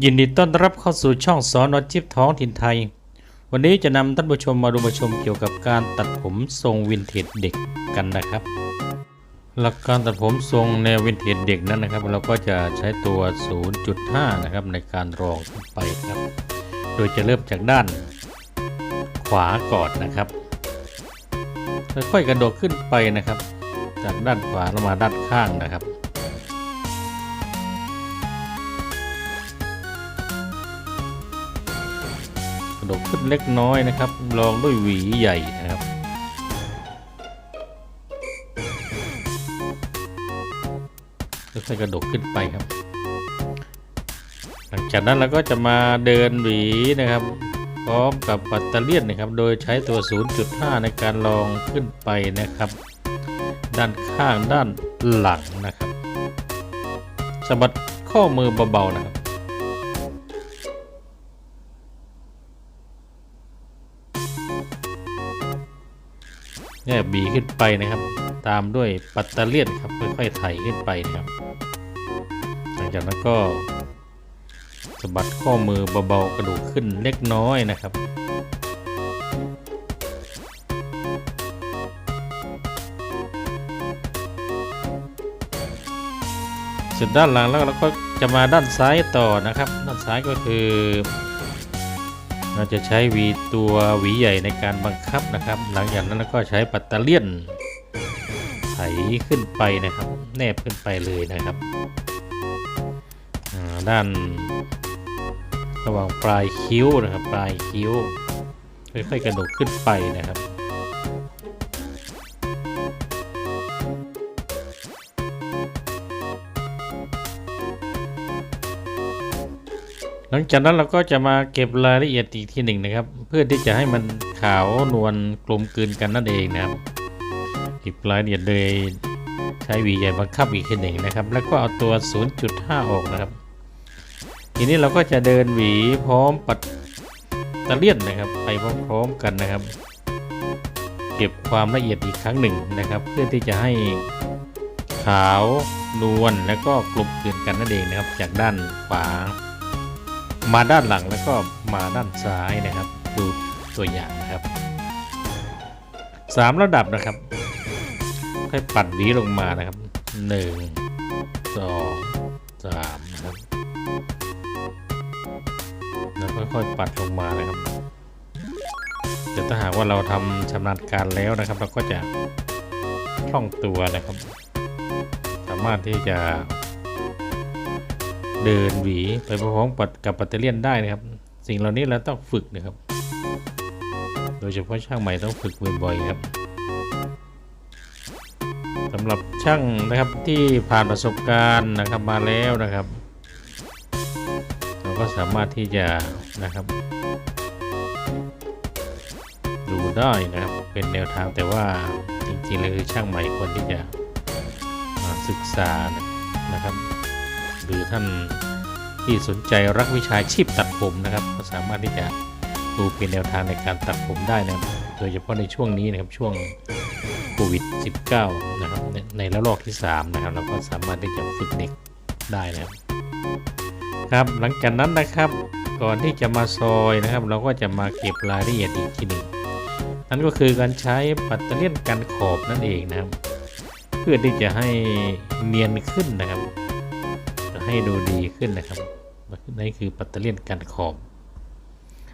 ยินดีต้อนรับเข้าสู่ช่องสอนอจิบท้องถิ่นไทย วันนี้จะนำท่านผู้ชมมาดูมาชมเกี่ยวกับการตัดผมทรงวินเทจเด็กกันนะครับ หลักการตัดผมทรงแนววินเทจเด็กนั้นนะครับ เราก็จะใช้ตัว 0.5 นะครับในการรองขึ้นไปครับ โดยจะเริ่มจากด้านขวาก่อนนะครับค่อยๆกระโดดขึ้นไปนะครับ จากด้านขวาลงมาด้านข้างนะครับ ระดกขึ้นเล็กน้อยนะครับลองด้วยหวีใหญ่นะครับค่อยกระดกขึ้นไปครับ หลังจากนั้นเราก็จะมาเดินหวีนะครับ พร้อมกับปัตเตอร์เลียนนะครับ โดยใช้ตัว 0.5 ในการลองขึ้นไปนะครับ ด้านข้างด้านหลังนะครับสะบัดข้อมือเบาๆนะครับ แยกบีขึ้นไปนะครับ ตามด้วยปัตเตอร์เลียนครับค่อยๆไถขึ้นไปนะครับหลังจากนั้นก็สะบัดข้อมือเบาๆกระดูกขึ้นเล็กน้อยนะครับเสร็จด้านหลังแล้วเราก็จะมาด้านซ้ายต่อนะครับ ด้านซ้ายก็คือ เราจะใช้วีตัวหวีใหญ่ในการบังคับนะครับ หลังจากนั้นเราก็ใช้ปัตเตาเลียนไถขึ้นไปนะครับ แนบขึ้นไปเลยนะครับด้านระหว่างปลายคิ้วนะครับ ปลายคิ้วค่อยๆกระโดดขึ้นไปนะครับ หลังจากนั้นเราก็จะมาเก็บรายละเอียดอีกทีหนึ่งนะครับ เพื่อที่จะให้มันขาวนวลกลมกลืนกันนั่นเองนะครับเก็บรายละเอียดโดยใช้หวีใหญ่บังคับอีกทีหนึ่งนะครับ แล้วก็เอาตัว 0.5 ออกนะครับ ทีนี้เราก็จะเดินหวีพร้อมปัดตะเลียนนะครับ ไปพร้อมๆกันนะครับ เก็บความละเอียดอีกครั้งหนึ่งนะครับ เพื่อที่จะให้ขาวนวลแล้วก็กลมกลืนกันนั่นเองนะครับ จากด้านขวา มาด้านหลังแล้วก็มาด้านซ้ายนะครับ ดูตัวอย่างนะครับสามระดับนะครับค่อยปัดหวีลงมานะครับหนึ่งสองสามนะครับแล้วค่อยๆปัดลงมานะครับแต่ถ้าหากว่าเราทำชำนาญการแล้วนะครับ เราก็จะคล่องตัวนะครับ สามารถที่จะ เดินหวีไปพร้อมๆปัดกับปัตเตเลียนได้นะครับ สิ่งเหล่านี้เราต้องฝึกนะครับ โดยเฉพาะช่างใหม่ต้องฝึกบ่อยๆครับสำหรับช่างนะครับที่ผ่านประสบการณ์นะครับมาแล้วนะครับ เราก็สามารถที่จะนะครับ ดูได้นะครับเป็นแนวทางแต่ว่าจริงๆเลยคือช่างใหม่ควรที่จะศึกษานะครับ หรือท่านที่สนใจรักวิชาชีพตัดผมนะครับ ก็สามารถที่จะดูเป็นแนวทางในการตัดผมได้นะครับ โดยเฉพาะในช่วงนี้นะครับช่วงโควิด -19 นะครับในระลอกที่ 3 นะครับ เราก็สามารถที่จะฝึกเด็กได้นะครับครับหลังจากนั้นนะครับก่อนที่จะมาซอยนะครับ เราก็จะมาเก็บรายละเอียดอีกทีหนึ่งนั่นก็คือการใช้ปัตเตอร์เลียนกันขอบนั่นเองนะครับ เพื่อที่จะให้เนียนขึ้นนะครับ ให้ดูดีขึ้นนะครับนี่คือปัตเตอร์เลียนกันขอบ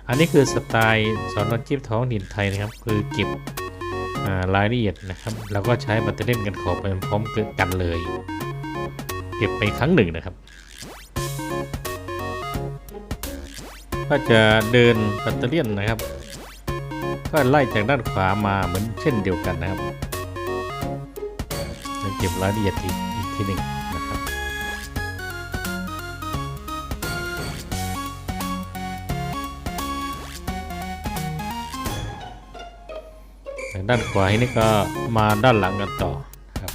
อันนี้คือสไตล์สอนวันจิบท้องถิ่นไทยนะครับ คือเก็บอ่ารายละเอียดนะครับ แล้วก็ใช้ปัตเตอร์เลียนกันขอบไปพร้อมกันเลย เก็บไปครั้งหนึ่งนะครับ ก็จะเดินปัตเตอร์เลียนนะครับก็ไล่จากด้านขวามาเหมือนเช่นเดียวกันนะครับแล้วเก็บรายละเอียดอีกทีหนึ่ง ด้านขวานี่ก็มาด้านหลังกันต่อครับ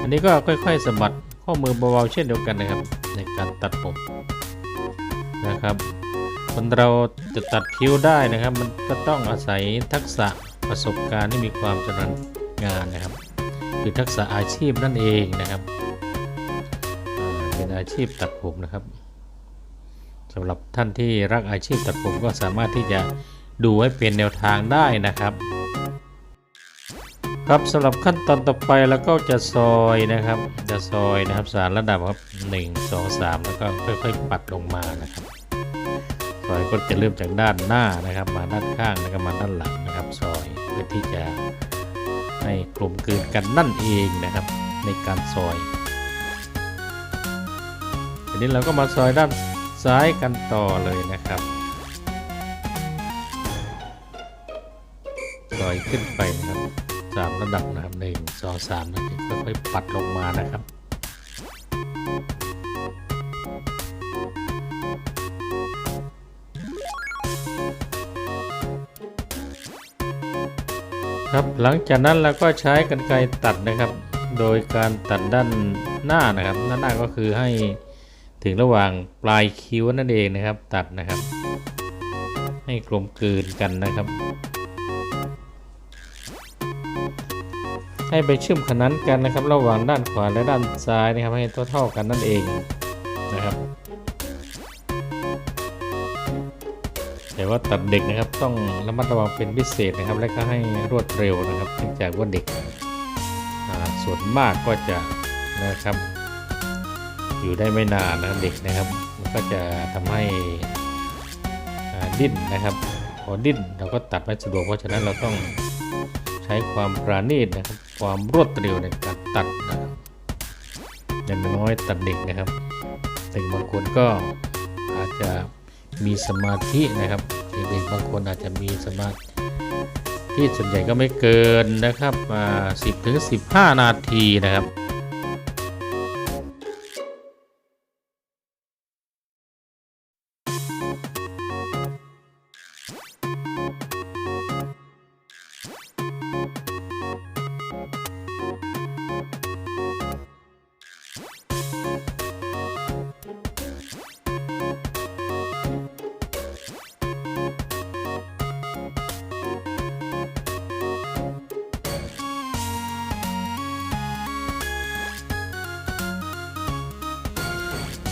อันนี้ก็ค่อยๆสะบัดข้อมือเบาๆเช่นเดียวกันนะครับ ในการตัดผมนะครับคนเราจะตัดคิ้วได้นะครับ มันก็ต้องอาศัยทักษะประสบการณ์ที่มีความชำนาญงานนะครับ คือทักษะอาชีพนั่นเองนะครับเป็นอาชีพตัดผมนะครับสำหรับท่านที่รักอาชีพตัดผมก็สามารถที่จะดูไว้เป็นแนวทางได้นะครับ ครับสำหรับขั้นตอนต่อไปแล้วก็จะซอยนะครับ จะซอยนะครับสารระดับครับ1 2 3แล้วก็ค่อยๆปัดลงมานะครับซอยก็จะเริ่มจากด้านหน้านะครับ มาด้านข้างแล้วก็มาด้านหลังนะครับซอยเพื่อที่จะให้กลมกลืนกันนั่นเองนะครับ ในการซอยทีนี้เราก็มาซอยด้านซ้ายกันต่อเลยนะครับซอยขึ้นไปนะครับ สามระดับนะครับหนึ่งสองสามแล้วก็ค่อยๆปัดลงมานะครับครับหลังจากนั้นเราก็ใช้กรรไกรตัดนะครับ โดยการตัดด้านหน้านะครับ ด้านหน้าก็คือให้ถึงระหว่างปลายคิ้วนั่นเองนะครับ ตัดนะครับ ให้กลมกลืนกันนะครับ ให้ไปเชื่อมขนานกันนะครับ ระหว่างด้านขวาและด้านซ้ายนะครับ ให้เท่าๆกันนั่นเองนะครับ แต่ว่าตัดเด็กนะครับต้องระมัดระวังเป็นพิเศษนะครับ และก็ให้รวดเร็วนะครับเนื่องจากว่าเด็กส่วนมากก็จะนะครับ อยู่ได้ไม่นานนะครับเด็กนะครับมันก็จะทำให้ดิ้นนะครับ พอดิ้นเราก็ตัดไม่สะดวกเพราะฉะนั้นเราต้อง ช้ความปราณีตนะครับ ความรวดเร็วในการตัดนะครับอย่างน้อยตัดเด็กนะครับ เด็กบางคนก็อาจจะมีสมาธินะครับเด็กบางคนอาจจะมีสมาธิส่วนใหญ่ก็ไม่เกินนะครับอ่า10ถึง15นาทีนะครับ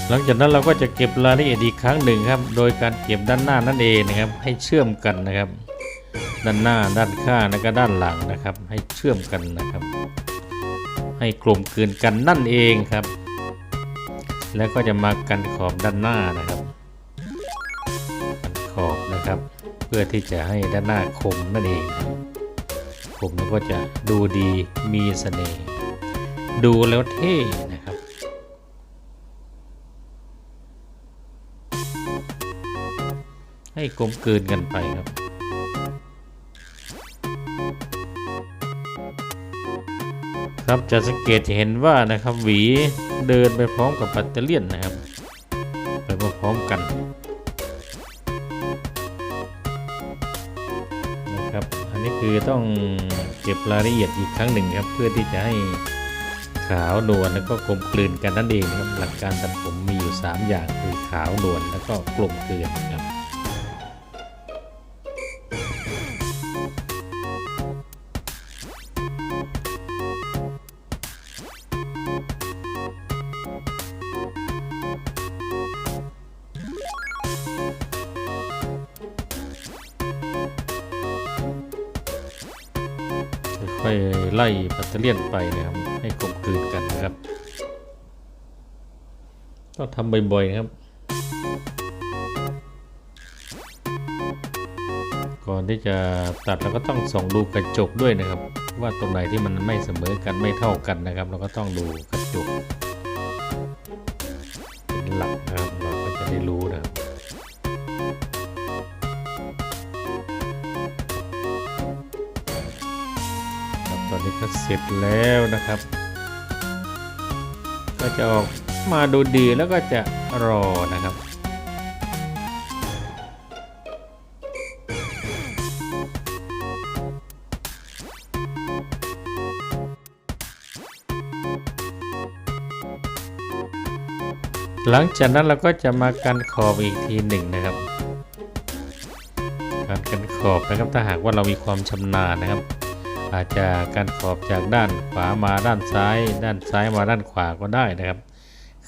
หลังจากนั้นเราก็จะเก็บรายละเอียดอีกครั้งหนึ่งครับ โดยการเก็บด้านหน้านั่นเองนะครับ ให้เชื่อมกันนะครับ ด้านหน้าด้านข้างและก็ด้านหลังนะครับ ให้เชื่อมกันนะครับ ให้กลมกลืนกันนั่นเองครับ แล้วก็จะมากันขอบด้านหน้านะครับกันขอบนะครับ เพื่อที่จะให้ด้านหน้าคมนั่นเองครับคมแล้วก็จะดูดีมีเสน่ห์ดูแล้วเท่ ให้กลมกลืนกันไปครับ ครับจะสังเกตจะเห็นว่านะครับหวีเดินไปพร้อมกับแบตเตอรี่ยนนะครับ ไปพร้อมกันนะครับอันนี้คือต้องเก็บรายละเอียดอีกครั้งหนึ่งครับเพื่อที่จะให้ขาว นวลแล้วก็กลมกลืนกันนั่นเองนะครับหลักการตัดผมมีอยู่ 3 อย่างคือขาวนวลแล้วก็กลมกลืนครับ ค่อยไล่แบตเตอรี่ยนไปนะครับ ให้กลมกลืนกันนะครับต้องทำบ่อยๆนะครับก่อนที่จะตัดเราก็ต้องส่องดูกระจกด้วยนะครับ ว่าตรงไหนที่มันไม่เสมอกันไม่เท่ากันนะครับ เราก็ต้องดูกระจกเป็นหลักนะครับเราก็จะได้รู้ เสร็จแล้วนะครับ ก็จะออกมาดูดีแล้วก็จะรอนะครับหลังจากนั้นเราก็จะมากันขอบอีกทีหนึ่งนะครับ การกันขอบนะครับถ้าหากว่าเรามีความชำนาญนะครับ อาจจะการขอบจากด้านขวามาด้านซ้าย ด้านซ้ายมาด้านขวาก็ได้นะครับ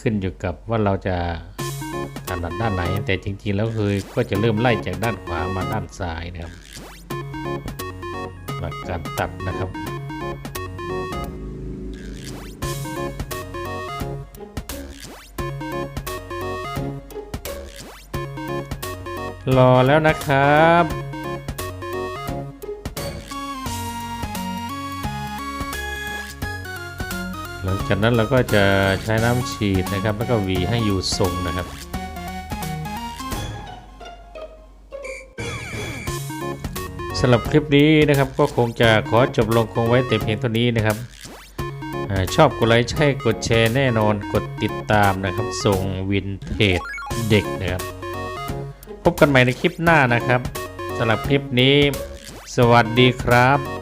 ขึ้นอยู่กับว่าเราจะถนัดด้านไหน แต่จริงๆแล้วคือก็จะเริ่มไล่จากด้านขวามาด้านซ้ายนะครับหลักการตัดนะครับรอแล้วนะครับ ลังจากนั้นเราก็จะใช้น้ำฉีดนะครับ แล้วก็หวีให้อยู่ทรงนะครับสำหรับคลิปนี้นะครับก็คงจะขอจบลงคงไว้แต่เพียงเท่านี้นะครับอชอบกดไลค์ใช่กดแชร์แน่นอนกดติดตามนะครับ ส่งวินเทจเด็กนะครับ พบกันใหม่ในคลิปหน้านะครับสำหรับคลิปนี้ สวัสดีครับ